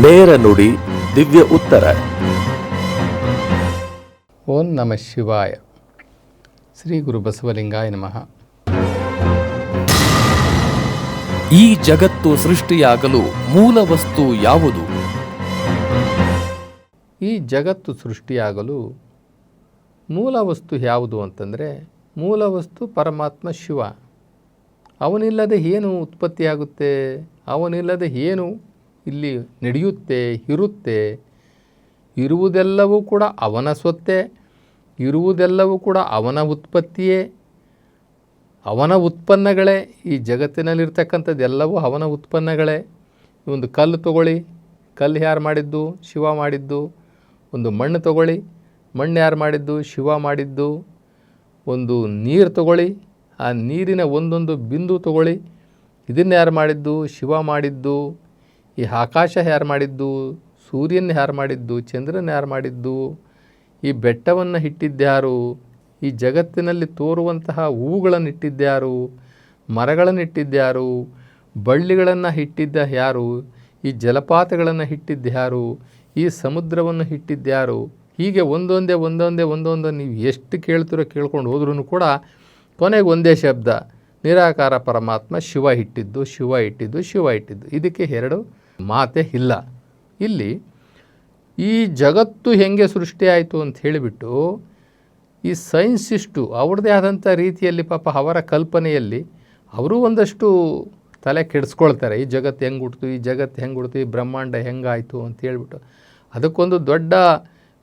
ನೇರ ನುಡಿ ದಿವ್ಯ ಉತ್ತರ. ಓಂ ನಮ ಶಿವಾಯ. ಶ್ರೀ ಗುರು ಬಸವಲಿಂಗಾಯ ನಮಃ. ಈ ಜಗತ್ತು ಸೃಷ್ಟಿಯಾಗಲು ಮೂಲ ವಸ್ತು ಯಾವುದು? ಈ ಜಗತ್ತು ಸೃಷ್ಟಿಯಾಗಲು ಮೂಲ ವಸ್ತು ಯಾವುದು ಅಂತಂದರೆ ಮೂಲ ವಸ್ತು ಪರಮಾತ್ಮ ಶಿವ. ಅವನಿಲ್ಲದೆ ಏನು ಉತ್ಪತ್ತಿಯಾಗುತ್ತೆ? ಅವನಿಲ್ಲದೆ ಏನು ಇಲ್ಲಿ ನಡೆಯುತ್ತೆ, ಇರುತ್ತೆ. ಇರುವುದೆಲ್ಲವೂ ಕೂಡ ಅವನ ಸ್ವತ್ತೇ. ಇರುವುದೆಲ್ಲವೂ ಕೂಡ ಅವನ ಉತ್ಪತ್ತಿಯೇ. ಅವನ ಉತ್ಪನ್ನಗಳೇ. ಈ ಜಗತ್ತಿನಲ್ಲಿರ್ತಕ್ಕಂಥದ್ದೆಲ್ಲವೂ ಅವನ ಉತ್ಪನ್ನಗಳೇ. ಒಂದು ಕಲ್ಲು ತಗೊಳ್ಳಿ. ಕಲ್ಲು ಯಾರು ಮಾಡಿದ್ದು? ಶಿವ ಮಾಡಿದ್ದು. ಒಂದು ಮಣ್ಣು ತಗೊಳ್ಳಿ. ಮಣ್ಣು ಯಾರು ಮಾಡಿದ್ದು? ಶಿವ ಮಾಡಿದ್ದು. ಒಂದು ನೀರು ತಗೊಳ್ಳಿ. ಆ ನೀರಿನ ಒಂದೊಂದು ಬಿಂದು ತಗೊಳ್ಳಿ. ಇದನ್ನು ಯಾರು ಮಾಡಿದ್ದು? ಶಿವ ಮಾಡಿದ್ದು. ಈ ಆಕಾಶ ಯಾರು ಮಾಡಿದ್ದು? ಸೂರ್ಯನ ಯಾರು ಮಾಡಿದ್ದು? ಚಂದ್ರನ ಯಾರು ಮಾಡಿದ್ದು? ಈ ಬೆಟ್ಟವನ್ನು ಇಟ್ಟಿದ್ದ್ಯಾರು ಈ ಜಗತ್ತಿನಲ್ಲಿ ತೋರುವಂತಹ ಹೂವುಗಳನ್ನು ಇಟ್ಟಿದ್ದ್ಯಾರು? ಮರಗಳನ್ನು ಇಟ್ಟಿದ್ದ್ಯಾರು? ಬಳ್ಳಿಗಳನ್ನು ಇಟ್ಟಿದ್ದ ಯಾರು? ಈ ಜಲಪಾತಗಳನ್ನು ಇಟ್ಟಿದ್ದ್ಯಾರು ಈ ಸಮುದ್ರವನ್ನು ಇಟ್ಟಿದ್ದ್ಯಾರು ಹೀಗೆ ಒಂದೊಂದೇ ಒಂದೊಂದೇ, ಒಂದೊಂದು ನೀವು ಎಷ್ಟು ಕೇಳ್ತಿರೋ ಕೇಳ್ಕೊಂಡು ಹೋದ್ರೂ ಕೂಡ ಕೊನೆಗೆ ಒಂದೇ ಶಬ್ದ. ನಿರಾಕಾರ ಪರಮಾತ್ಮ ಶಿವ ಇಟ್ಟಿದ್ದು ಶಿವ ಇಟ್ಟಿದ್ದು ಶಿವ ಇಟ್ಟಿದ್ದು. ಇದಕ್ಕೆ ಎರಡು ಮಾತೇ ಇಲ್ಲ. ಇಲ್ಲಿ ಈ ಜಗತ್ತು ಹೆಂಗೆ ಸೃಷ್ಟಿಯಾಯಿತು ಅಂತ ಹೇಳಿಬಿಟ್ಟು ಈ ಸೈನ್ಸಿಸ್ಟು ಅವ್ರದ್ದೇ ಆದಂಥ ರೀತಿಯಲ್ಲಿ ಪಾಪ ಅವರ ಕಲ್ಪನೆಯಲ್ಲಿ ಅವರು ಒಂದಷ್ಟು ತಲೆ ಕೆಡಿಸ್ಕೊಳ್ತಾರೆ. ಈ ಜಗತ್ತು ಹೆಂಗೆ ಹುಡ್ತು ಈ ಜಗತ್ತು ಹೆಂಗೆ ಹುಡ್ತು ಈ ಬ್ರಹ್ಮಾಂಡ ಹೆಂಗಾಯಿತು ಅಂತ ಹೇಳಿಬಿಟ್ಟು. ಅದಕ್ಕೊಂದು ದೊಡ್ಡ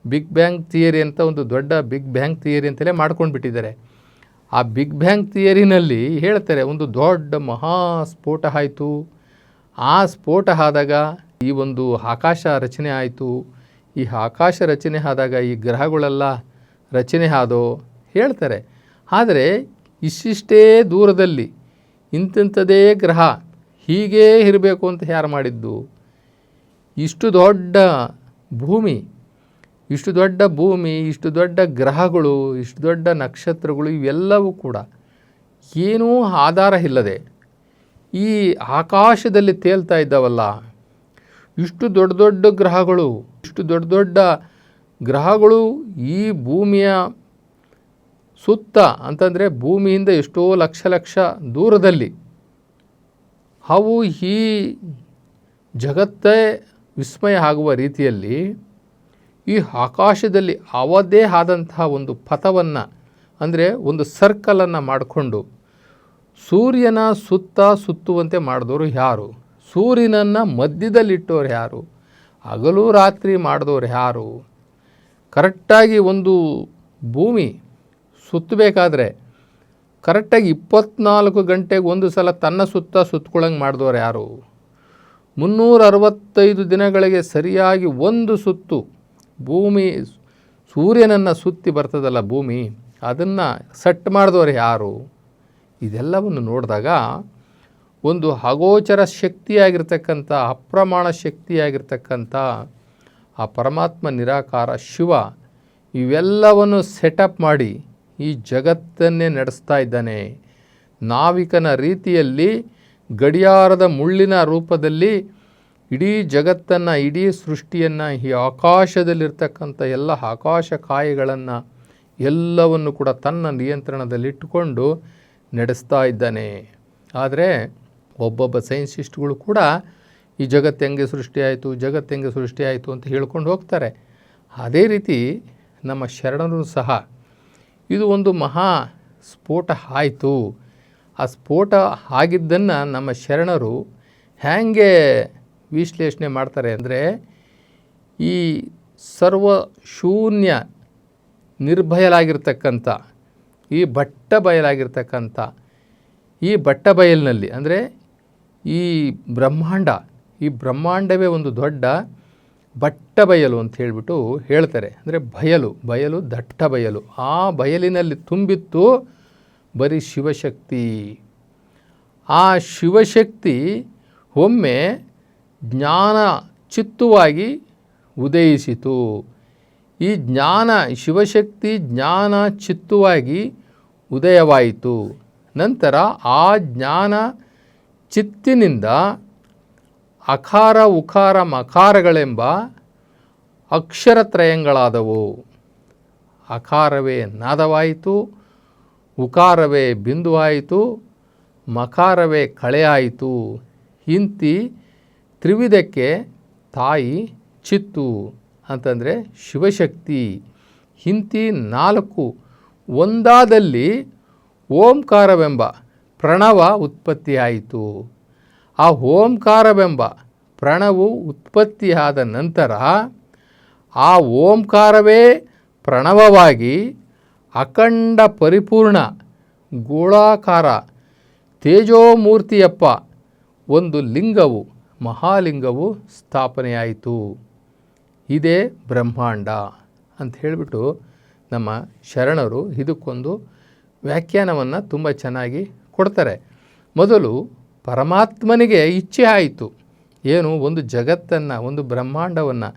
ಬಿಗ್ ಬ್ಯಾಂಗ್ ಥಿಯರಿ ಅಂತ ಒಂದು ದೊಡ್ಡ ಬಿಗ್ ಬ್ಯಾಂಗ್ ಥಿಯರಿ ಅಂತಲೇ ಮಾಡ್ಕೊಂಡು ಬಿಟ್ಟಿದ್ದಾರೆ ಆ ಬಿಗ್ ಬ್ಯಾಂಗ್ ಥಿಯರಿನಲ್ಲಿ ಹೇಳ್ತಾರೆ, ಒಂದು ದೊಡ್ಡ ಮಹಾ ಸ್ಫೋಟ ಆಯಿತು. ಆ ಸ್ಫೋಟ ಆದಾಗ ಈ ಒಂದು ಆಕಾಶ ರಚನೆ ಆಯಿತು. ಈ ಆಕಾಶ ರಚನೆ ಆದಾಗ ಈ ಗ್ರಹಗಳೆಲ್ಲ ರಚನೆ ಆದೋ ಹೇಳ್ತಾರೆ. ಆದರೆ ಇಷ್ಟಿಷ್ಟೇ ದೂರದಲ್ಲಿ ಇಂತಿಂಥದೇ ಗ್ರಹ ಹೀಗೇ ಇರಬೇಕು ಅಂತ ಯಾರು ಮಾಡಿದ್ದು? ಇಷ್ಟು ದೊಡ್ಡ ಭೂಮಿ, ಇಷ್ಟು ದೊಡ್ಡ ಭೂಮಿ, ಇಷ್ಟು ದೊಡ್ಡ ಗ್ರಹಗಳು, ಇಷ್ಟು ದೊಡ್ಡ ನಕ್ಷತ್ರಗಳು ಇವೆಲ್ಲವೂ ಕೂಡ ಏನೂ ಆಧಾರ ಇಲ್ಲದೆ ಈ ಆಕಾಶದಲ್ಲಿ ತೇಲ್ತಾ ಇದ್ದಾವಲ್ಲ, ಇಷ್ಟು ದೊಡ್ಡ ದೊಡ್ಡ ಗ್ರಹಗಳು, ಇಷ್ಟು ದೊಡ್ಡ ದೊಡ್ಡ ಗ್ರಹಗಳು ಈ ಭೂಮಿಯ ಸುತ್ತ ಅಂತಂದರೆ ಭೂಮಿಯಿಂದ ಎಷ್ಟೋ ಲಕ್ಷ ಲಕ್ಷ ದೂರದಲ್ಲಿ. ಅವು ಈ ಜಗತ್ತೇ ವಿಸ್ಮಯ ಆಗುವ ರೀತಿಯಲ್ಲಿ ಈ ಆಕಾಶದಲ್ಲಿ ಅವದೇ ಆದಂತಹ ಒಂದು ಪಥವನ್ನು, ಅಂದರೆ ಒಂದು ಸರ್ಕಲನ್ನು ಮಾಡಿಕೊಂಡು ಸೂರ್ಯನ ಸುತ್ತ ಸುತ್ತುವಂತೆ ಮಾಡಿದವರು ಯಾರು? ಸೂರ್ಯನನ್ನು ಮಧ್ಯದಲ್ಲಿಟ್ಟವ್ರು ಯಾರು? ಹಗಲು ರಾತ್ರಿ ಮಾಡಿದವ್ರು ಯಾರು? ಕರೆಕ್ಟಾಗಿ ಒಂದು ಭೂಮಿ ಸುತ್ತಬೇಕಾದ್ರೆ ಕರೆಕ್ಟಾಗಿ ಇಪ್ಪತ್ನಾಲ್ಕು ಗಂಟೆಗೆ ಒಂದು ಸಲ ತನ್ನ ಸುತ್ತ ಸುತ್ತಕೊಳ್ಳಂಗೆ ಮಾಡಿದವರು ಯಾರು? ಮುನ್ನೂರ ಅರವತ್ತೈದು ದಿನಗಳಿಗೆ ಸರಿಯಾಗಿ ಒಂದು ಸುತ್ತು ಭೂಮಿ ಸೂರ್ಯನನ್ನು ಸುತ್ತಿ ಬರ್ತದಲ್ಲ ಭೂಮಿ, ಅದನ್ನು ಸೆಟ್ ಮಾಡಿದವರು ಯಾರು? ಇದೆಲ್ಲವನ್ನು ನೋಡಿದಾಗ ಒಂದು ಅಗೋಚರ ಶಕ್ತಿಯಾಗಿರ್ತಕ್ಕಂಥ, ಅಪ್ರಮಾಣ ಶಕ್ತಿಯಾಗಿರ್ತಕ್ಕಂಥ, ಆ ಪರಮಾತ್ಮ ನಿರಾಕಾರ, ಶಿವ, ಇವೆಲ್ಲವನ್ನು ಸೆಟಪ್ ಮಾಡಿ ಈ ಜಗತ್ತನ್ನೇ ನಡೆಸ್ತಾ ಇದ್ದಾನೆ. ನಾವಿಕನ ರೀತಿಯಲ್ಲಿ ಗಡಿಯಾರದ ಮುಳ್ಳಿನ ರೂಪದಲ್ಲಿ ಇಡೀ ಜಗತ್ತನ್ನು, ಇಡೀ ಸೃಷ್ಟಿಯನ್ನು, ಈ ಆಕಾಶದಲ್ಲಿರ್ತಕ್ಕಂಥ ಎಲ್ಲ ಆಕಾಶ ಕಾಯಗಳನ್ನು ಎಲ್ಲವನ್ನು ಕೂಡ ತನ್ನ ನಿಯಂತ್ರಣದಲ್ಲಿಟ್ಟುಕೊಂಡು ನಡೆಸ್ತಾ ಇದ್ದಾನೆ. ಆದರೆ ಒಬ್ಬೊಬ್ಬ ಸೈನ್ಸಿಸ್ಟ್ಗಳು ಕೂಡ ಈ ಜಗತ್ತು ಹೆಂಗೆ ಸೃಷ್ಟಿಯಾಯಿತು ಜಗತ್ತು ಹೆಂಗೆ ಸೃಷ್ಟಿಯಾಯಿತು ಅಂತ ಹೇಳ್ಕೊಂಡು ಹೋಗ್ತಾರೆ. ಅದೇ ರೀತಿ ನಮ್ಮ ಶರಣರು ಸಹ ಇದು ಒಂದು ಮಹಾ ಸ್ಫೋಟ ಆಯಿತು. ಆ ಸ್ಫೋಟ ಆಗಿದ್ದನ್ನು ನಮ್ಮ ಶರಣರು ಹೇಗೆ ವಿಶ್ಲೇಷಣೆ ಮಾಡ್ತಾರೆ ಅಂದರೆ ಈ ಸರ್ವ ಶೂನ್ಯ ನಿರ್ಭಯಲಾಗಿರ್ತಕ್ಕಂಥ ಈ ಬಟ್ಟ ಬಯಲಾಗಿರ್ತಕ್ಕಂಥ, ಈ ಬಟ್ಟ ಬಯಲಿನಲ್ಲಿ, ಅಂದರೆ ಈ ಬ್ರಹ್ಮಾಂಡ, ಈ ಬ್ರಹ್ಮಾಂಡವೇ ಒಂದು ದೊಡ್ಡ ಬಟ್ಟ ಬಯಲು ಅಂತ ಹೇಳಿಬಿಟ್ಟು ಹೇಳ್ತಾರೆ. ಅಂದರೆ ಬಯಲು ಬಯಲು ದಟ್ಟ ಬಯಲು. ಆ ಬಯಲಿನಲ್ಲಿ ತುಂಬಿತ್ತು ಬರೀ ಶಿವಶಕ್ತಿ. ಆ ಶಿವಶಕ್ತಿ ಒಮ್ಮೆ ಜ್ಞಾನ ಚಿತ್ತುವಾಗಿ ಉದಯಿಸಿತು. ಈ ಜ್ಞಾನ, ಶಿವಶಕ್ತಿ ಜ್ಞಾನ ಚಿತ್ತವಾಗಿ ಉದಯವಾಯಿತು. ನಂತರ ಆ ಜ್ಞಾನ ಚಿತ್ತಿನಿಂದ ಅಖಾರ ಉಕಾರ ಮಕಾರಗಳೆಂಬ ಅಕ್ಷರತ್ರಯಗಳಾದವು. ಅಕಾರವೇ ನಾದವಾಯಿತು ಉಕಾರವೇ ಬಿಂದುವಾಯಿತು ಮಕಾರವೇ ಕಳೆಯಾಯಿತು. ಇಂತಿ ತ್ರಿವಿಧಕ್ಕೆ ತಾಯಿ ಚಿತ್ತು ಅಂತಂದರೆ ಶಿವಶಕ್ತಿ. ಇಂತಿ ನಾಲ್ಕು ಒಂದಾದಲ್ಲಿ ಓಂಕಾರವೆಂಬ ಪ್ರಣವ ಉತ್ಪತ್ತಿಯಾಯಿತು. ಆ ಓಂಕಾರವೆಂಬ ಪ್ರಣವು ಉತ್ಪತ್ತಿಯಾದ ನಂತರ ಆ ಓಂಕಾರವೇ ಪ್ರಣವವಾಗಿ ಅಖಂಡ ಪರಿಪೂರ್ಣ ಗೋಳಾಕಾರ ತೇಜೋಮೂರ್ತಿಯಪ್ಪ ಒಂದು ಲಿಂಗವು, ಮಹಾಲಿಂಗವು ಸ್ಥಾಪನೆಯಾಯಿತು. ಇದೇ ಬ್ರಹ್ಮಾಂಡ ಅಂತ ಹೇಳಿಬಿಟ್ಟು ನಮ್ಮ ಶರಣರು ಇದಕ್ಕೊಂದು ವ್ಯಾಖ್ಯಾನವನ್ನು ತುಂಬ ಚೆನ್ನಾಗಿ ಕೊಡ್ತಾರೆ. ಮೊದಲು ಪರಮಾತ್ಮನಿಗೆ ಇಚ್ಛೆ ಆಯಿತು. ಏನು ಒಂದು ಜಗತ್ತನ್ನು, ಒಂದು ಬ್ರಹ್ಮಾಂಡವನ್ನು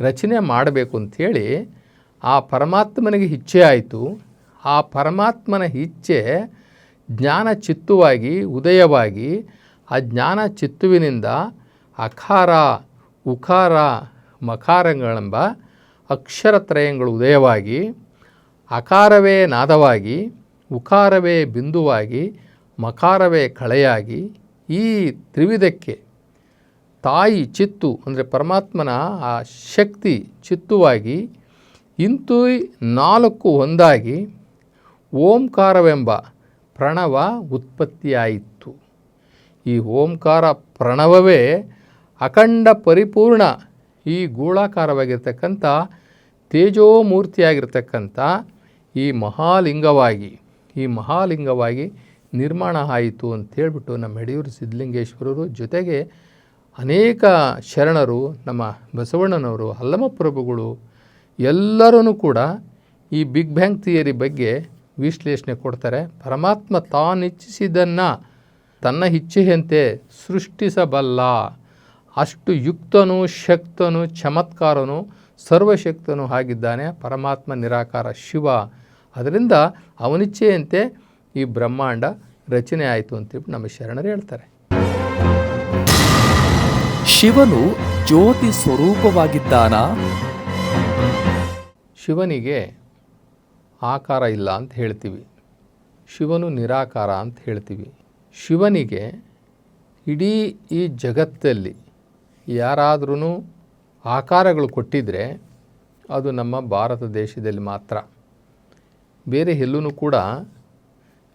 ರಚನೆ ಮಾಡಬೇಕು ಅಂಥೇಳಿ ಆ ಪರಮಾತ್ಮನಿಗೆ ಇಚ್ಛೆ ಆಯಿತು. ಆ ಪರಮಾತ್ಮನ ಇಚ್ಛೆ ಜ್ಞಾನ ಚಿತ್ತುವಾಗಿ, ಉದಯವಾಗಿ, ಆ ಜ್ಞಾನ ಚಿತ್ತುವಿನಿಂದ ಅಖಾರ ಉಕಾರ ಮಕಾರಗಳೆಂಬ ಅಕ್ಷರತ್ರಯಗಳು ಉದಯವಾಗಿ ಅಕಾರವೇ ನಾದವಾಗಿ, ಉಕಾರವೇ ಬಿಂದುವಾಗಿ, ಮಕಾರವೇ ಕಳೆಯಾಗಿ ಈ ತ್ರಿವಿಧಕ್ಕೆ ತಾಯಿ ಚಿತ್ತು ಅಂದರೆ ಪರಮಾತ್ಮನ ಆ ಶಕ್ತಿ ಚಿತ್ತುವಾಗಿ ಇಂತು ನಾಲ್ಕು ಒಂದಾಗಿ ಓಂಕಾರವೆಂಬ ಪ್ರಣವ ಉತ್ಪತ್ತಿಯಾಯಿತು. ಈ ಓಂಕಾರ ಪ್ರಣವವೇ ಅಖಂಡ ಪರಿಪೂರ್ಣ ಈ ಗೋಳಾಕಾರವಾಗಿರ್ತಕ್ಕಂಥ ತೇಜೋಮೂರ್ತಿಯಾಗಿರ್ತಕ್ಕಂಥ ಈ ಮಹಾಲಿಂಗವಾಗಿ ಈ ಮಹಾಲಿಂಗವಾಗಿ ನಿರ್ಮಾಣ ಆಯಿತು ಅಂತೇಳ್ಬಿಟ್ಟು ನಮ್ಮ ಯಡಿಯೂರು ಸಿದ್ಧಲಿಂಗೇಶ್ವರರು ಜೊತೆಗೆ ಅನೇಕ ಶರಣರು, ನಮ್ಮ ಬಸವಣ್ಣನವರು, ಅಲ್ಲಮಪ್ರಭುಗಳು ಎಲ್ಲರೂ ಕೂಡ ಈ ಬಿಗ್ ಬ್ಯಾಂಗ್ ಥಿಯರಿ ಬಗ್ಗೆ ವಿಶ್ಲೇಷಣೆ ಕೊಡ್ತಾರೆ. ಪರಮಾತ್ಮ ತಾನಿಚ್ಛಿಸಿದ್ದನ್ನು ತನ್ನ ಇಚ್ಛೆಯಂತೆ ಸೃಷ್ಟಿಸಬಲ್ಲ. ಅಷ್ಟು ಯುಕ್ತನು ಶಕ್ತನು ಚಮತ್ಕಾರನು ಸರ್ವಶಕ್ತನು ಆಗಿದ್ದಾನೆ ಪರಮಾತ್ಮ ನಿರಾಕಾರ ಶಿವ. ಅದರಿಂದ ಅವನಿಚ್ಛೆಯಂತೆ ಈ ಬ್ರಹ್ಮಾಂಡ ರಚನೆ ಆಯಿತು ಅಂತೇಳಿ ನಮ್ಮ ಶರಣರು ಹೇಳ್ತಾರೆ. ಶಿವನು ಜ್ಯೋತಿ ಸ್ವರೂಪವಾಗಿದ್ದಾನಾ? ಶಿವನಿಗೆ ಆಕಾರ ಇಲ್ಲ ಅಂತ ಹೇಳ್ತೀವಿ. ಶಿವನು ನಿರಾಕಾರ ಅಂತ ಹೇಳ್ತೀವಿ. ಶಿವನಿಗೆ ಇಡೀ ಈ ಜಗತ್ತಲ್ಲಿ ಯಾರಾದ್ರೂ ಆಕಾರಗಳು ಕೊಟ್ಟಿದ್ದರೆ ಅದು ನಮ್ಮ ಭಾರತ ದೇಶದಲ್ಲಿ ಮಾತ್ರ. ಬೇರೆ ಎಲ್ಲೂ ಕೂಡ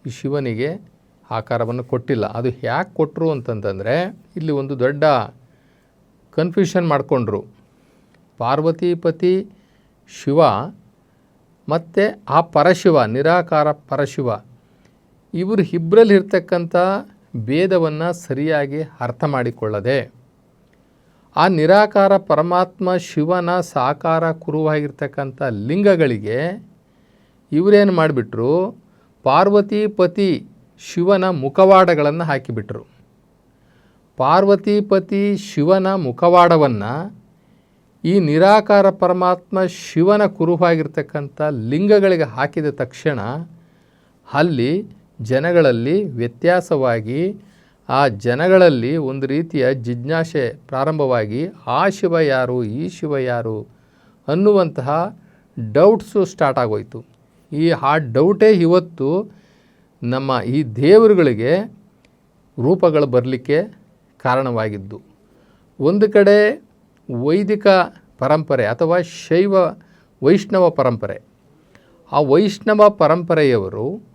ಈ ಶಿವನಿಗೆ ಆಕಾರವನ್ನು ಕೊಟ್ಟಿಲ್ಲ. ಅದು ಯಾಕೆ ಕೊಟ್ಟರು ಅಂತಂತಂದರೆ, ಇಲ್ಲಿ ಒಂದು ದೊಡ್ಡ ಕನ್ಫ್ಯೂಷನ್ ಮಾಡಿಕೊಂಡ್ರು. ಪಾರ್ವತೀಪತಿ ಶಿವ ಮತ್ತು ಆ ಪರಶಿವ, ನಿರಾಕಾರ ಪರಶಿವ, ಇವರು ಇಬ್ಬರಲ್ಲಿ ಇರ್ತಕ್ಕಂಥ ಭೇದವನ್ನು ಸರಿಯಾಗಿ ಅರ್ಥ ಮಾಡಿಕೊಳ್ಳದೆ ಆ ನಿರಾಕಾರ ಪರಮಾತ್ಮ ಶಿವನ ಸಾಕಾರ ಕುರುವಾಗಿರ್ತಕ್ಕಂಥ ಲಿಂಗಗಳಿಗೆ ಇವರೇನು ಮಾಡಿಬಿಟ್ರು? ಪಾರ್ವತೀಪತಿ ಶಿವನ ಮುಖವಾಡಗಳನ್ನು ಹಾಕಿಬಿಟ್ರು. ಪಾರ್ವತೀಪತಿ ಶಿವನ ಮುಖವಾಡವನ್ನು ಈ ನಿರಾಕಾರ ಪರಮಾತ್ಮ ಶಿವನ ಕುರುಹಾಗಿರ್ತಕ್ಕಂಥ ಲಿಂಗಗಳಿಗೆ ಹಾಕಿದ ತಕ್ಷಣ ಅಲ್ಲಿ ಜನಗಳಲ್ಲಿ ವ್ಯತ್ಯಾಸವಾಗಿ ಆ ಜನಗಳಲ್ಲಿ ಒಂದು ರೀತಿಯ ಜಿಜ್ಞಾಸೆ ಪ್ರಾರಂಭವಾಗಿ, ಆ ಶಿವ ಯಾರು, ಈ ಶಿವ ಯಾರು ಅನ್ನುವಂತಹ ಡೌಟ್ಸು ಸ್ಟಾರ್ಟ್ ಆಗೋಯಿತು. ಈ, ಆ ಡೌಟೇ ಇವತ್ತು ನಮ್ಮ ಈ ದೇವರುಗಳಿಗೆ ರೂಪಗಳು ಬರಲಿಕ್ಕೆ ಕಾರಣವಾಗಿದ್ದು. ಒಂದು ಕಡೆ ವೈದಿಕ ಪರಂಪರೆ ಅಥವಾ ಶೈವ ವೈಷ್ಣವ ಪರಂಪರೆ. ಆ ವೈಷ್ಣವ ಪರಂಪರೆಯವರು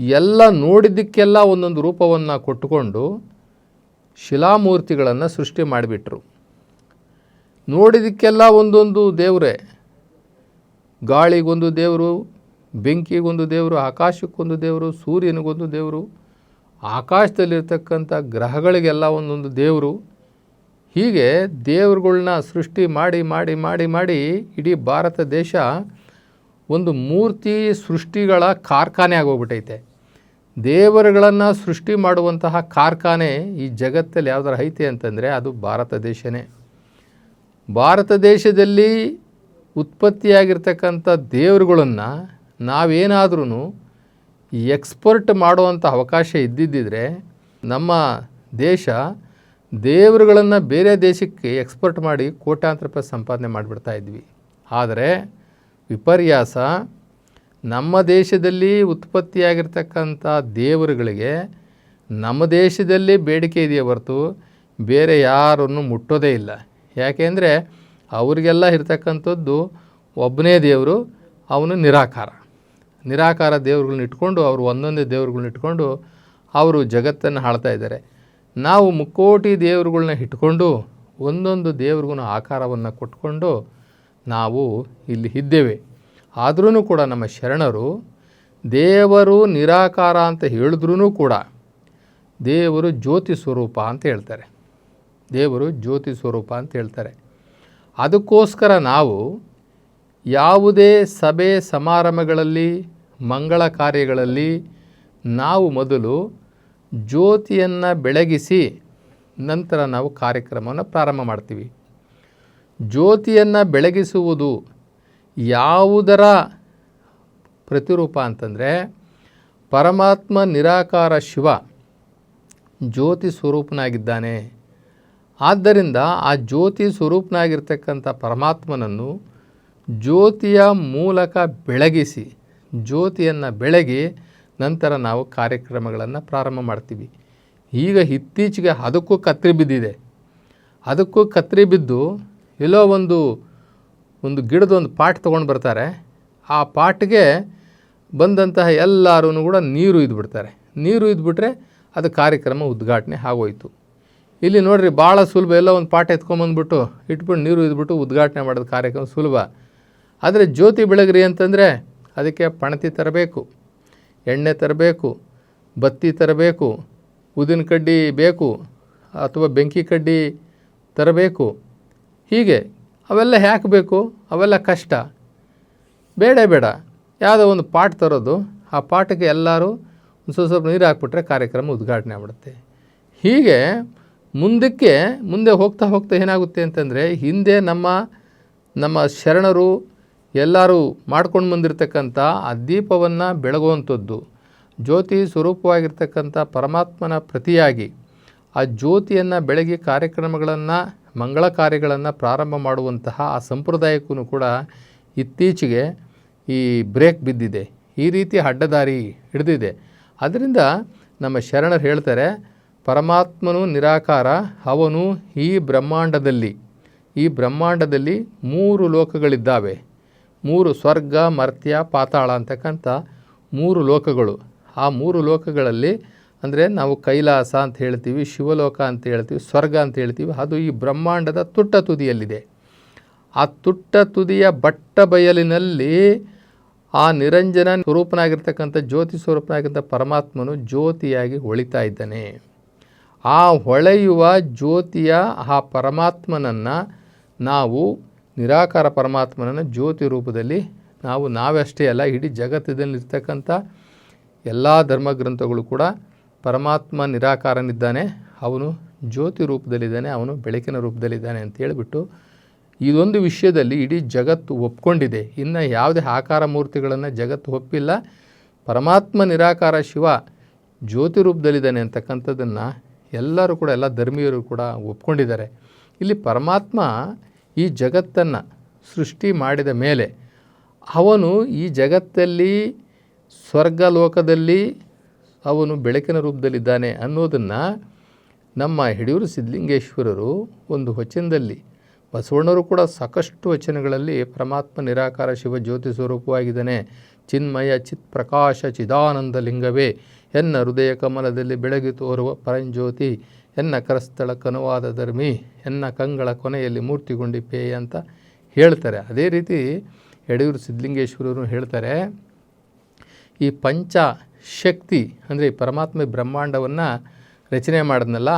ಎಲ್ಲ ನೋಡಿದ್ದಕ್ಕೆಲ್ಲ ಒಂದೊಂದು ರೂಪವನ್ನು ಕೊಟ್ಟುಕೊಂಡು ಶಿಲಾಮೂರ್ತಿಗಳನ್ನು ಸೃಷ್ಟಿ ಮಾಡಿಬಿಟ್ರು. ನೋಡಿದ್ದಕ್ಕೆಲ್ಲ ಒಂದೊಂದು ದೇವರೇ. ಗಾಳಿಗೊಂದು ದೇವರು, ಬೆಂಕಿಗೊಂದು ದೇವರು, ಆಕಾಶಕ್ಕೊಂದು ದೇವರು, ಸೂರ್ಯನಿಗೊಂದು ದೇವರು, ಆಕಾಶದಲ್ಲಿರ್ತಕ್ಕಂಥ ಗ್ರಹಗಳಿಗೆಲ್ಲ ಒಂದೊಂದು ದೇವರು. ಹೀಗೆ ದೇವರುಗಳನ್ನ ಸೃಷ್ಟಿ ಮಾಡಿ ಮಾಡಿ ಮಾಡಿ ಮಾಡಿ ಇಡೀ ಭಾರತ ದೇಶ ಒಂದು ಮೂರ್ತಿ ಸೃಷ್ಟಿಗಳ ಕಾರ್ಖಾನೆ ಆಗೋಗ್ಬಿಟ್ಟೈತೆ ದೇವರುಗಳನ್ನು ಸೃಷ್ಟಿ ಮಾಡುವಂತಹ ಕಾರ್ಖಾನೆ ಈ ಜಗತ್ತಲ್ಲಿ ಯಾವ್ದಾರು ಐತೆ ಅಂತಂದರೆ ಅದು ಭಾರತ ದೇಶನೇ. ಭಾರತ ದೇಶದಲ್ಲಿ ಉತ್ಪತ್ತಿಯಾಗಿರ್ತಕ್ಕಂಥ ದೇವರುಗಳನ್ನು ನಾವೇನಾದ್ರೂ ಎಕ್ಸ್ಪರ್ಟ್ ಮಾಡುವಂಥ ಅವಕಾಶ ಇದ್ದಿದ್ದಿದ್ರೆ ನಮ್ಮ ದೇಶ ದೇವರುಗಳನ್ನು ಬೇರೆ ದೇಶಕ್ಕೆ ಎಕ್ಸ್ಪರ್ಟ್ ಮಾಡಿ ಕೋಟ್ಯಾಂತರ ರೂಪಾಯಿ ಸಂಪಾದನೆ ಮಾಡಿಬಿಡ್ತಾ ಇದ್ವಿ. ಆದರೆ ವಿಪರ್ಯಾಸ ನಮ್ಮ ದೇಶದಲ್ಲಿ ಉತ್ಪತ್ತಿಯಾಗಿರ್ತಕ್ಕಂಥ ದೇವರುಗಳಿಗೆ ನಮ್ಮ ದೇಶದಲ್ಲಿ ಬೇಡಿಕೆ ಇದೆಯೇ ಹೊರತು ಬೇರೆ ಯಾರನ್ನು ಮುಟ್ಟೋದೇ ಇಲ್ಲ. ಯಾಕೆಂದರೆ ಅವರಿಗೆಲ್ಲ ಇರ್ತಕ್ಕಂಥದ್ದು ಒಬ್ಬನೇ ದೇವರು, ಅವನು ನಿರಾಕಾರ. ನಿರಾಕಾರ ದೇವ್ರುಗಳನ್ನ ಇಟ್ಕೊಂಡು, ಅವರು ಒಂದೊಂದೇ ದೇವ್ರುಗಳನ್ನ ಇಟ್ಕೊಂಡು ಅವರು ಜಗತ್ತನ್ನು ಆಳ್ತಾ ಇದ್ದಾರೆ. ನಾವು ಮುಕ್ಕೋಟಿ ದೇವರುಗಳನ್ನ ಇಟ್ಕೊಂಡು ಒಂದೊಂದು ದೇವ್ರಿಗೂ ಆಕಾರವನ್ನು ಕೊಟ್ಕೊಂಡು ನಾವು ಇಲ್ಲಿ ಇದ್ದೇವೆ. ಆದ್ರೂ ಕೂಡ ನಮ್ಮ ಶರಣರು ದೇವರು ನಿರಾಕಾರ ಅಂತ ಹೇಳಿದ್ರೂ ಕೂಡ ದೇವರು ಜ್ಯೋತಿ ಸ್ವರೂಪ ಅಂತ ಹೇಳ್ತಾರೆ. ದೇವರು ಜ್ಯೋತಿ ಸ್ವರೂಪ ಅಂತ ಹೇಳ್ತಾರೆ. ಅದಕ್ಕೋಸ್ಕರ ನಾವು ಯಾವುದೇ ಸಭೆ ಸಮಾರಂಭಗಳಲ್ಲಿ, ಮಂಗಳ ಕಾರ್ಯಗಳಲ್ಲಿ ನಾವು ಮೊದಲು ಜ್ಯೋತಿಯನ್ನು ಬೆಳಗಿಸಿ ನಂತರ ನಾವು ಕಾರ್ಯಕ್ರಮವನ್ನು ಪ್ರಾರಂಭ ಮಾಡ್ತೀವಿ. ಜ್ಯೋತಿಯನ್ನು ಬೆಳಗಿಸುವುದು ಯಾವುದರ ಪ್ರತಿರೂಪ ಅಂತಂದರೆ ಪರಮಾತ್ಮ ನಿರಾಕಾರ ಶಿವ ಜ್ಯೋತಿ ಸ್ವರೂಪನಾಗಿದ್ದಾನೆ. ಆದ್ದರಿಂದ ಆ ಜ್ಯೋತಿ ಸ್ವರೂಪನಾಗಿರ್ತಕ್ಕಂಥ ಪರಮಾತ್ಮನನ್ನು ಜ್ಯೋತಿಯ ಮೂಲಕ ಬೆಳಗಿಸಿ, ಜ್ಯೋತಿಯನ್ನು ಬೆಳಗಿ ನಂತರ ನಾವು ಕಾರ್ಯಕ್ರಮಗಳನ್ನು ಪ್ರಾರಂಭ ಮಾಡ್ತೀವಿ. ಈಗ ಇತ್ತೀಚೆಗೆ ಅದಕ್ಕೂ ಕತ್ರಿ ಬಿದ್ದಿದೆ. ಅದಕ್ಕೂ ಕತ್ರಿ ಬಿದ್ದು ಎಲ್ಲೋ ಒಂದು ಒಂದು ಗಿಡದ ಒಂದು ಪಾಟ್ ತೊಗೊಂಡು ಬರ್ತಾರೆ. ಆ ಪಾಟ್ಗೆ ಬಂದಂತಹ ಎಲ್ಲರೂ ಕೂಡ ನೀರು ಇದ್ಬಿಡ್ತಾರೆ. ನೀರು ಇದ್ಬಿಟ್ರೆ ಅದು ಕಾರ್ಯಕ್ರಮ ಉದ್ಘಾಟನೆ ಆಗೋಯ್ತು. ಇಲ್ಲಿ ನೋಡಿರಿ ಭಾಳ ಸುಲಭ ಎಲ್ಲ ಒಂದು ಪಾಟ್ ಎತ್ಕೊಂಬಂದ್ಬಿಟ್ಟು ಇಟ್ಬಿಟ್ಟು ನೀರು ಇದ್ಬಿಟ್ಟು ಉದ್ಘಾಟನೆ ಮಾಡೋದು ಕಾರ್ಯಕ್ರಮ ಸುಲಭ. ಆದರೆ ಜ್ಯೋತಿ ಬೆಳಗ್ರಿ ಅಂತಂದರೆ ಅದಕ್ಕೆ ಪಣತಿ ತರಬೇಕು, ಎಣ್ಣೆ ತರಬೇಕು, ಬತ್ತಿ ತರಬೇಕು, ಉದಿನ ಕಡ್ಡಿ ಬೇಕು ಅಥವಾ ಬೆಂಕಿ ಕಡ್ಡಿ ತರಬೇಕು. ಹೀಗೆ ಅವೆಲ್ಲ ಯಾಕೆ ಬೇಕು? ಅವೆಲ್ಲ ಕಷ್ಟ. ಬೇಡ ಬೇಡ. ಯಾವುದೋ ಒಂದು ಪಾಠ ತರೋದು. ಆ ಪಾಠಕ್ಕೆ ಎಲ್ಲರೂ ಒಂದು ಸ್ವಲ್ಪ ಸ್ವಲ್ಪ ನೀರು ಹಾಕ್ಬಿಟ್ರೆ ಕಾರ್ಯಕ್ರಮ ಉದ್ಘಾಟನೆ ಆಗ್ಬಿಡುತ್ತೆ. ಹೀಗೆ ಮುಂದಕ್ಕೆ, ಮುಂದೆ ಹೋಗ್ತಾ ಹೋಗ್ತಾ ಏನಾಗುತ್ತೆ ಅಂತಂದರೆ, ಹಿಂದೆ ನಮ್ಮ ನಮ್ಮ ಶರಣರು ಎಲ್ಲರೂ ಮಾಡ್ಕೊಂಡು ಬಂದಿರತಕ್ಕಂಥ ಆ ದೀಪವನ್ನು ಬೆಳಗುವಂಥದ್ದು, ಜ್ಯೋತಿ ಸ್ವರೂಪವಾಗಿರ್ತಕ್ಕಂಥ ಪರಮಾತ್ಮನ ಪ್ರತಿಯಾಗಿ ಆ ಜ್ಯೋತಿಯನ್ನು ಬೆಳಗ್ಗೆ ಕಾರ್ಯಕ್ರಮಗಳನ್ನು, ಮಂಗಳ ಕಾರ್ಯಗಳನ್ನು ಪ್ರಾರಂಭ ಮಾಡುವಂತಹ ಆ ಸಂಪ್ರದಾಯಕ್ಕೂ ಕೂಡ ಇತ್ತೀಚೆಗೆ ಈ ಬ್ರೇಕ್ ಬಿದ್ದಿದೆ. ಈ ರೀತಿ ಅಡ್ಡದಾರಿ ಹಿಡಿದಿದೆ. ಅದರಿಂದ ನಮ್ಮ ಶರಣರು ಹೇಳ್ತಾರೆ, ಪರಮಾತ್ಮನು ನಿರಾಕಾರ, ಅವನು ಈ ಬ್ರಹ್ಮಾಂಡದಲ್ಲಿ ಈ ಬ್ರಹ್ಮಾಂಡದಲ್ಲಿ ಮೂರು ಲೋಕಗಳಿದ್ದಾವೆ. ಮೂರು ಸ್ವರ್ಗ, ಮರ್ತ್ಯ, ಪಾತಾಳ ಅಂತಕ್ಕಂಥ ಮೂರು ಲೋಕಗಳು. ಆ ಮೂರು ಲೋಕಗಳಲ್ಲಿ ಅಂದರೆ ನಾವು ಕೈಲಾಸ ಅಂತ ಹೇಳ್ತೀವಿ, ಶಿವಲೋಕ ಅಂತ ಹೇಳ್ತೀವಿ, ಸ್ವರ್ಗ ಅಂತ ಹೇಳ್ತೀವಿ, ಅದು ಈ ಬ್ರಹ್ಮಾಂಡದ ತುಟ್ಟ ತುದಿಯಲ್ಲಿದೆ. ಆ ತುಟ್ಟ ತುದಿಯ ಬಟ್ಟ ಬಯಲಿನಲ್ಲಿ ಆ ನಿರಂಜನ ಸ್ವರೂಪನಾಗಿರ್ತಕ್ಕಂಥ ಜ್ಯೋತಿ ಸ್ವರೂಪನಾಗಿರ್ತಕ್ಕಂಥ ಪರಮಾತ್ಮನು ಜ್ಯೋತಿಯಾಗಿ ಹೊಳಿತಾ ಇದ್ದಾನೆ. ಆ ಹೊಳೆಯುವ ಜ್ಯೋತಿಯ ಆ ಪರಮಾತ್ಮನನ್ನು ನಾವು ನಿರಾಕಾರ ಪರಮಾತ್ಮನನ್ನು ಜ್ಯೋತಿ ರೂಪದಲ್ಲಿ ನಾವು ನಾವಷ್ಟೇ ಅಲ್ಲ, ಇಡೀ ಜಗತ್ತಿನಲ್ಲಿರ್ತಕ್ಕಂಥ ಎಲ್ಲ ಧರ್ಮಗ್ರಂಥಗಳು ಕೂಡ ಪರಮಾತ್ಮ ನಿರಾಕಾರನಿದ್ದಾನೆ, ಅವನು ಜ್ಯೋತಿ ರೂಪದಲ್ಲಿದ್ದಾನೆ, ಅವನು ಬೆಳಕಿನ ರೂಪದಲ್ಲಿದ್ದಾನೆ ಅಂತ ಹೇಳಿಬಿಟ್ಟು ಇದೊಂದು ವಿಷಯದಲ್ಲಿ ಇಡೀ ಜಗತ್ತು ಒಪ್ಕೊಂಡಿದೆ. ಇನ್ನು ಯಾವುದೇ ಆಕಾರ ಮೂರ್ತಿಗಳನ್ನು ಜಗತ್ತು ಒಪ್ಪಿಲ್ಲ. ಪರಮಾತ್ಮ ನಿರಾಕಾರ ಶಿವ ಜ್ಯೋತಿ ರೂಪದಲ್ಲಿದ್ದಾನೆ ಅಂತಕ್ಕಂಥದ್ದನ್ನು ಎಲ್ಲರೂ ಕೂಡ, ಎಲ್ಲ ಧರ್ಮೀಯರು ಕೂಡ ಒಪ್ಕೊಂಡಿದ್ದಾರೆ. ಇಲ್ಲಿ ಪರಮಾತ್ಮ ಈ ಜಗತ್ತನ್ನು ಸೃಷ್ಟಿ ಮಾಡಿದ ಮೇಲೆ ಅವನು ಈ ಜಗತ್ತಲ್ಲಿ ಸ್ವರ್ಗ ಲೋಕದಲ್ಲಿ ಅವನು ಬೆಳಕಿನ ರೂಪದಲ್ಲಿದ್ದಾನೆ ಅನ್ನೋದನ್ನು ನಮ್ಮ ಹಿಡಿಯೂರು ಸಿದ್ಧಲಿಂಗೇಶ್ವರರು ಒಂದು ವಚನದಲ್ಲಿ, ಬಸವಣ್ಣರು ಕೂಡ ಸಾಕಷ್ಟು ವಚನಗಳಲ್ಲಿ ಪರಮಾತ್ಮ ನಿರಾಕಾರ ಶಿವ ಜ್ಯೋತಿ ಸ್ವರೂಪವಾಗಿದ್ದಾನೆ. ಚಿನ್ಮಯ ಚಿತ್ ಪ್ರಕಾಶ ಚಿದಾನಂದ ಲಿಂಗವೇ ಎನ್ನ ಹೃದಯ ಕಮಲದಲ್ಲಿ ಬೆಳಗಿ ತೋರುವ ಪರಂಜ್ಯೋತಿ, ಎನ್ನ ಕರಸ್ಥಳ ಕನುವಾದ ಧರ್ಮಿ, ಎನ್ನ ಕಂಗಳ ಕೊನೆಯಲ್ಲಿ ಮೂರ್ತಿಗೊಂಡಿಪೇ ಅಂತ ಹೇಳ್ತಾರೆ. ಅದೇ ರೀತಿ ಯಡಿಯೂರು ಸಿದ್ಧಲಿಂಗೇಶ್ವರರು ಹೇಳ್ತಾರೆ, ಈ ಪಂಚ ಶಕ್ತಿ, ಅಂದರೆ ಪರಮಾತ್ಮ ಬ್ರಹ್ಮಾಂಡವನ್ನು ರಚನೆ ಮಾಡಿದ್ನಲ್ಲ,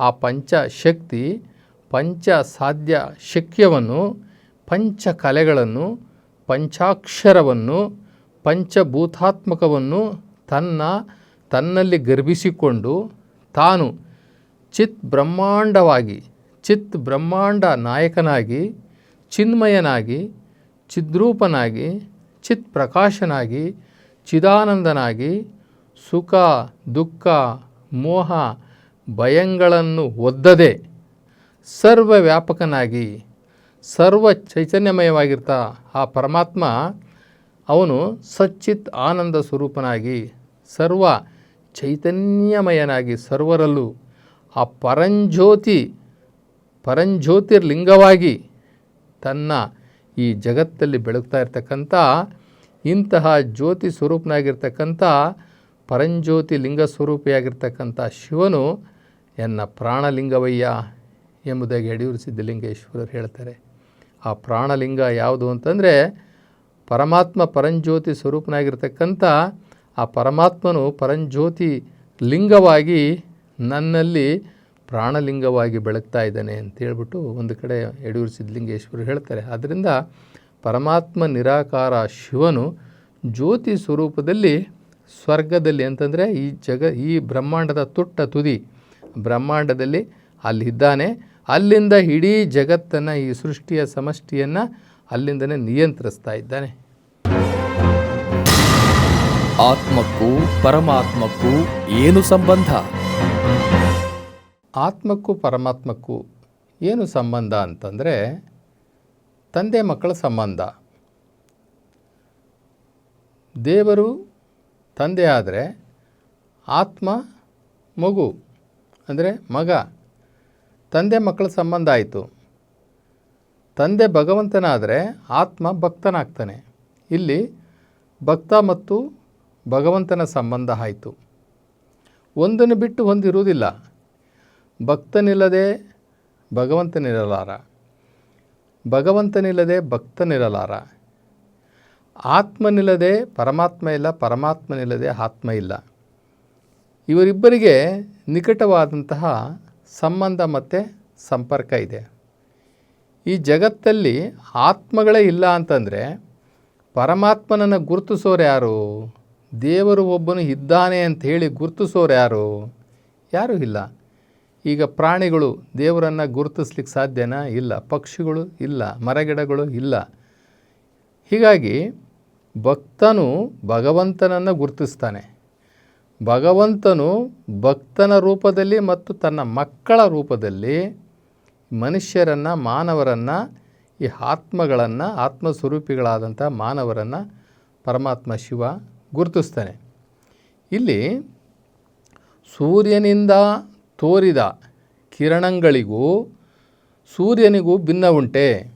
ಆ ಪಂಚ ಶಕ್ತಿ ಪಂಚ ಸಾಧ್ಯ ಶಕ್ಯವನ್ನು ಪಂಚ ಕಲೆಗಳನ್ನು ಪಂಚಾಕ್ಷರವನ್ನು, ಪಂಚಭೂತಾತ್ಮಕವನ್ನು ತನ್ನ, ತನ್ನಲ್ಲಿ ಗರ್ಭಿಸಿಕೊಂಡು ತಾನು ಚಿತ್ ಬ್ರಹ್ಮಾಂಡವಾಗಿ, ಚಿತ್ ಬ್ರಹ್ಮಾಂಡ ನಾಯಕನಾಗಿ, ಚಿನ್ಮಯನಾಗಿ, ಚಿದ್ರೂಪನಾಗಿ, ಚಿತ್ ಪ್ರಕಾಶನಾಗಿ ಚಿದಾನಂದನಾಗಿ ಸುಖ, ದುಃಖ, ಮೋಹ, ಭಯಗಳನ್ನು ಒದ್ದದೆ ಸರ್ವವ್ಯಾಪಕನಾಗಿ, ಸರ್ವ ಚೈತನ್ಯಮಯವಾಗಿರ್ತಾ ಆ ಪರಮಾತ್ಮ ಅವನು ಸಚ್ಚಿತ್ ಆನಂದ ಸ್ವರೂಪನಾಗಿ ಸರ್ವ ಚೈತನ್ಯಮಯನಾಗಿ ಸರ್ವರಲ್ಲೂ ಆ ಪರಂಜ್ಯೋತಿ, ಪರಂಜ್ಯೋತಿರ್ಲಿಂಗವಾಗಿ ತನ್ನ ಈ ಜಗತ್ತಲ್ಲಿ ಬೆಳಗ್ತಾ ಇರ್ತಕ್ಕಂಥ ಇಂತಹ ಜ್ಯೋತಿ ಸ್ವರೂಪನಾಗಿರ್ತಕ್ಕಂಥ ಪರಂಜ್ಯೋತಿ ಲಿಂಗ ಸ್ವರೂಪಿಯಾಗಿರ್ತಕ್ಕಂಥ ಶಿವನು ಎನ್ನ ಪ್ರಾಣಲಿಂಗವಯ್ಯ ಎಂಬುದಾಗಿ ಯಡಿಯೂರು ಸಿದ್ಧಲಿಂಗೇಶ್ವರರು ಹೇಳ್ತಾರೆ. ಆ ಪ್ರಾಣಲಿಂಗ ಯಾವುದು ಅಂತಂದರೆ ಪರಮಾತ್ಮ ಪರಂಜ್ಯೋತಿ ಸ್ವರೂಪನಾಗಿರ್ತಕ್ಕಂಥ ಆ ಪರಮಾತ್ಮನು ಪರಂಜ್ಯೋತಿ ಲಿಂಗವಾಗಿ ನನ್ನಲ್ಲಿ ಪ್ರಾಣಲಿಂಗವಾಗಿ ಬೆಳಗ್ತಾ ಇದ್ದಾನೆ ಅಂತ ಹೇಳ್ಬಿಟ್ಟು ಒಂದು ಕಡೆ ಯಡಿಯೂರು ಸಿದ್ಧಲಿಂಗೇಶ್ವರು ಹೇಳ್ತಾರೆ. ಆದ್ದರಿಂದ ಪರಮಾತ್ಮ ನಿರಾಕಾರ ಶಿವನು ಜ್ಯೋತಿ ಸ್ವರೂಪದಲ್ಲಿ ಸ್ವರ್ಗದಲ್ಲಿ ಅಂತಂದರೆ ಈ ಜಗ ಈ ಬ್ರಹ್ಮಾಂಡದ ತುಟ್ಟ ತುದಿ ಬ್ರಹ್ಮಾಂಡದಲ್ಲಿ ಅಲ್ಲಿದ್ದಾನೆ ಅಲ್ಲಿಂದ ಇಡೀ ಜಗತ್ತನ್ನು ಈ ಸೃಷ್ಟಿಯ ಸಮಷ್ಟಿಯನ್ನು ಅಲ್ಲಿಂದನೇ ನಿಯಂತ್ರಿಸ್ತಾ ಇದ್ದಾನೆ. ಆತ್ಮಕ್ಕೂ ಪರಮಾತ್ಮಕ್ಕೂ ಏನು ಸಂಬಂಧ? ಆತ್ಮಕ್ಕೂ ಪರಮಾತ್ಮಕ್ಕೂ ಏನು ಸಂಬಂಧ ಅಂತಂದರೆ ತಂದೆ ಮಕ್ಕಳ ಸಂಬಂಧ. ದೇವರು ತಂದೆ ಆದರೆ ಆತ್ಮ ಮಗು, ಅಂದರೆ ಮಗ. ತಂದೆ ಮಕ್ಕಳ ಸಂಬಂಧ ಆಯಿತು. ತಂದೆ ಭಗವಂತನಾದರೆ ಆತ್ಮ ಭಕ್ತನಾಗ್ತಾನೆ. ಇಲ್ಲಿ ಭಕ್ತ ಮತ್ತು ಭಗವಂತನ ಸಂಬಂಧ ಆಯಿತು. ಒಂದನ್ನು ಬಿಟ್ಟು ಹೊಂದಿರುವುದಿಲ್ಲ ಭಕ್ತನಿಲ್ಲದೆ ಭಗವಂತನಿರಲಾರ. ಭಗವಂತನಿಲ್ಲದೆ ಭಕ್ತನಿರಲಾರ. ಆತ್ಮನಿಲ್ಲದೆ ಪರಮಾತ್ಮ ಇಲ್ಲ, ಪರಮಾತ್ಮನಿಲ್ಲದೆ ಆತ್ಮ ಇಲ್ಲ. ಇವರಿಬ್ಬರಿಗೆ ನಿಕಟವಾದಂತಹ ಸಂಬಂಧ ಮತ್ತು ಸಂಪರ್ಕ ಇದೆ. ಈ ಜಗತ್ತಲ್ಲಿ ಆತ್ಮಗಳೇ ಇಲ್ಲ ಅಂತಂದರೆ ಪರಮಾತ್ಮನನ್ನು ಗುರುತಿಸೋರು ಯಾರು? ದೇವರು ಒಬ್ಬನು ಇದ್ದಾನೆ ಅಂತ ಹೇಳಿ ಗುರುತಿಸೋರು ಯಾರು? ಯಾರೂ ಇಲ್ಲ. ಈಗ ಪ್ರಾಣಿಗಳು ದೇವರನ್ನು ಗುರುತಿಸ್ಲಿಕ್ಕೆ ಸಾಧ್ಯನಾ? ಇಲ್ಲ. ಪಕ್ಷಿಗಳು ಇಲ್ಲ. ಮರಗಿಡಗಳು ಇಲ್ಲ. ಹೀಗಾಗಿ ಭಕ್ತನು ಭಗವಂತನನ್ನು ಗುರುತಿಸ್ತಾನೆ. ಭಗವಂತನು ಭಕ್ತನ ರೂಪದಲ್ಲಿ ಮತ್ತು ತನ್ನ ಮಕ್ಕಳ ರೂಪದಲ್ಲಿ ಮನುಷ್ಯರನ್ನು, ಮಾನವರನ್ನು, ಈ ಆತ್ಮಗಳನ್ನು, ಆತ್ಮಸ್ವರೂಪಿಗಳಾದಂಥ ಮಾನವರನ್ನು ಪರಮಾತ್ಮ ಶಿವ ಗುರುತಿಸ್ತಾನೆ. ಇಲ್ಲಿ ಸೂರ್ಯನಿಂದ ತೋರಿದ ಕಿರಣಗಳಿಗೂ ಸೂರ್ಯನಿಗೂ ಭಿನ್ನ ಉಂಟೆ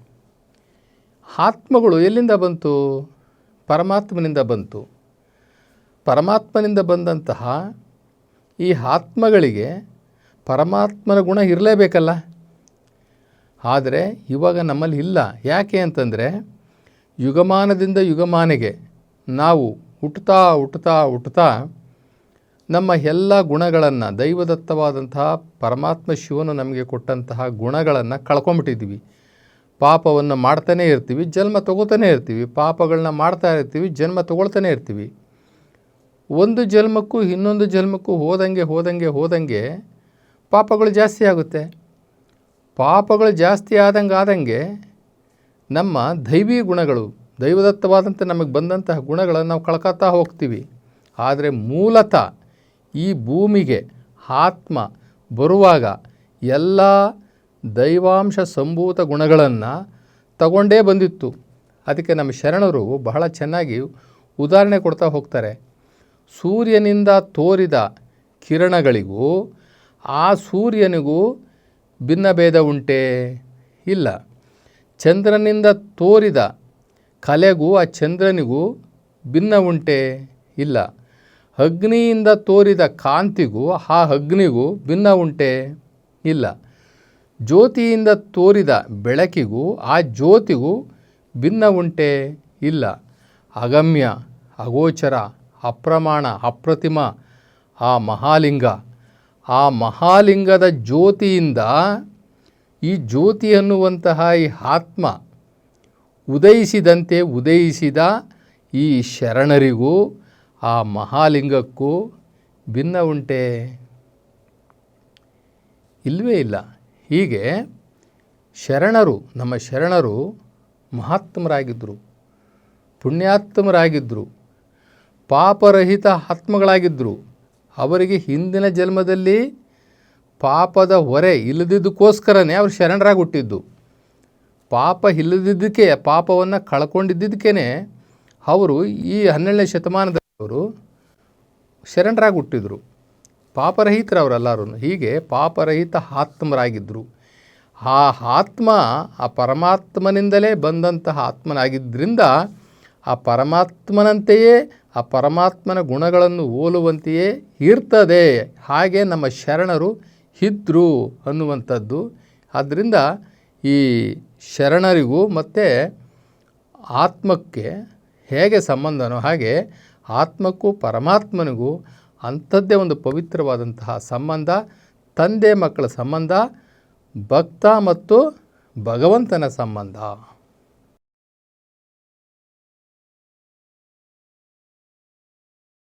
ಆತ್ಮಗಳು ಎಲ್ಲಿಂದ ಬಂತು? ಪರಮಾತ್ಮನಿಂದ ಬಂತು. ಪರಮಾತ್ಮನಿಂದ ಬಂದಂತಹ ಈ ಆತ್ಮಗಳಿಗೆ ಪರಮಾತ್ಮನ ಗುಣ ಇರಲೇಬೇಕಲ್ಲ. ಆದರೆ ಇವಾಗ ನಮ್ಮಲ್ಲಿ ಇಲ್ಲ. ಯಾಕೆ ಅಂತಂದರೆ ಯುಗಮಾನದಿಂದ ಯುಗಮಾನಿಗೆ ನಾವು ಹುಟ್ಟುತ್ತಾ ಹುಟ್ಟುತ್ತಾ ಹುಟ್ಟುತ್ತಾ ನಮ್ಮ ಎಲ್ಲ ಗುಣಗಳನ್ನು, ದೈವದತ್ತವಾದಂತಹ ಪರಮಾತ್ಮ ಶಿವನು ನಮಗೆ ಕೊಟ್ಟಂತಹ ಗುಣಗಳನ್ನು ಕಳ್ಕೊಂಬಿಟ್ಟಿದ್ದೀವಿ ಪಾಪವನ್ನು ಮಾಡ್ತಾನೆ ಇರ್ತೀವಿ, ಜನ್ಮ ತಗೋತಾನೆ ಇರ್ತೀವಿ ಪಾಪಗಳನ್ನ ಮಾಡ್ತಾ ಇರ್ತೀವಿ, ಜನ್ಮ ತಗೊಳ್ತಾನೆ ಇರ್ತೀವಿ. ಒಂದು ಜನ್ಮಕ್ಕೂ ಇನ್ನೊಂದು ಜನ್ಮಕ್ಕೂ ಹೋದಂಗೆ ಹೋದಂಗೆ ಹೋದಂಗೆ ಪಾಪಗಳು ಜಾಸ್ತಿ ಆಗುತ್ತೆ. ಪಾಪಗಳು ಜಾಸ್ತಿ ಆದಂಗೆ ಆದಂಗೆ ನಮ್ಮ ದೈವಿ ಗುಣಗಳು ದೈವದತ್ತವಾದಂಥ ನಮಗೆ ಬಂದಂತಹ ಗುಣಗಳನ್ನು ನಾವು ಕಳ್ಕೊತಾ ಹೋಗ್ತೀವಿ. ಆದರೆ ಮೂಲತಃ ಈ ಭೂಮಿಗೆ ಆತ್ಮ ಬರುವಾಗ ಎಲ್ಲ ದೈವಾಂಶ ಸಂಭೂತ ಗುಣಗಳನ್ನು ತಗೊಂಡೇ ಬಂದಿತ್ತು. ಅದಕ್ಕೆ ನಮ್ಮ ಶರಣರು ಬಹಳ ಚೆನ್ನಾಗಿ ಉದಾಹರಣೆ ಕೊಡ್ತಾ ಹೋಗ್ತಾರೆ. ಸೂರ್ಯನಿಂದ ತೋರಿದ ಕಿರಣಗಳಿಗೂ ಆ ಸೂರ್ಯನಿಗೂ ಭಿನ್ನಭೇದ ಉಂಟೆ? ಇಲ್ಲ. ಚಂದ್ರನಿಂದ ತೋರಿದ ಕಲೆಗೂ ಆ ಚಂದ್ರನಿಗೂ ಭಿನ್ನ ಉಂಟೆ? ಇಲ್ಲ. ಅಗ್ನಿಯಿಂದ ತೋರಿದ ಕಾಂತಿಗೂ ಆ ಅಗ್ನಿಗೂ ಭಿನ್ನ ಉಂಟೆ? ಇಲ್ಲ. ಜ್ಯೋತಿಯಿಂದ ತೋರಿದ ಬೆಳಕಿಗೂ ಆ ಜ್ಯೋತಿಗೂ ಭಿನ್ನ ಉಂಟೆ? ಇಲ್ಲ. ಅಗಮ್ಯ, ಅಗೋಚರ, ಅಪ್ರಮಾಣ, ಅಪ್ರತಿಮ, ಆ ಮಹಾಲಿಂಗ. ಆ ಮಹಾಲಿಂಗದ ಜ್ಯೋತಿಯಿಂದ ಈ ಜ್ಯೋತಿ ಅನ್ನುವಂತಹ ಈ ಆತ್ಮ ಉದಯಿಸಿದಂತೆ ಉದಯಿಸಿದ ಈ ಶರಣರಿಗೂ ಆ ಮಹಾಲಿಂಗಕ್ಕೂ ಭಿನ್ನ ಉಂಟೆ? ಇಲ್ಲವೇ ಇಲ್ಲ. ಹೀಗೆ ಶರಣರು, ನಮ್ಮ ಶರಣರು ಮಹಾತ್ಮರಾಗಿದ್ದರು ಪುಣ್ಯಾತ್ಮರಾಗಿದ್ದರು ಪಾಪರಹಿತ ಆತ್ಮಗಳಾಗಿದ್ದರು ಅವರಿಗೆ ಹಿಂದಿನ ಜನ್ಮದಲ್ಲಿ ಪಾಪದ ಹೊರೆ ಇಲ್ಲದಿದ್ದಕ್ಕೋಸ್ಕರನೇ ಅವರು ಶರಣರಾಗಿ ಹುಟ್ಟಿದ್ದು ಪಾಪ ಇಲ್ಲದಿದ್ದಕ್ಕೆ, ಪಾಪವನ್ನು ಕಳ್ಕೊಂಡಿದ್ದಕ್ಕೇ ಅವರು ಈ ಹನ್ನೆರಡನೇ ಶತಮಾನದವರು ಶರಣರಾಗಿ ಹುಟ್ಟಿದ್ರು ಪಾಪರಹಿತರು ಅವರೆಲ್ಲರೂ ಹೀಗೆ ಪಾಪರಹಿತ ಆತ್ಮರಾಗಿದ್ದರು ಆ ಆತ್ಮ ಆ ಪರಮಾತ್ಮನಿಂದಲೇ ಬಂದಂತಹ ಆತ್ಮನಾಗಿದ್ದರಿಂದ ಆ ಪರಮಾತ್ಮನಂತೆಯೇ ಆ ಪರಮಾತ್ಮನ ಗುಣಗಳನ್ನು ಹೋಲುವಂತೆಯೇ ಇರ್ತದೆ. ಹಾಗೆ ನಮ್ಮ ಶರಣರು ಇದ್ದರು ಅನ್ನುವಂಥದ್ದು. ಆದ್ದರಿಂದ ಈ ಶರಣರಿಗೂ ಮತ್ತು ಆತ್ಮಕ್ಕೆ ಹೇಗೆ ಸಂಬಂಧನೋ ಹಾಗೆ ಆತ್ಮಕ್ಕೂ ಪರಮಾತ್ಮನಿಗೂ ಅಂಥದ್ದೇ ಒಂದು ಪವಿತ್ರವಾದಂತಹ ಸಂಬಂಧ ತಂದೆ ಮಕ್ಕಳ ಸಂಬಂಧ ಭಕ್ತ ಮತ್ತು ಭಗವಂತನ ಸಂಬಂಧ.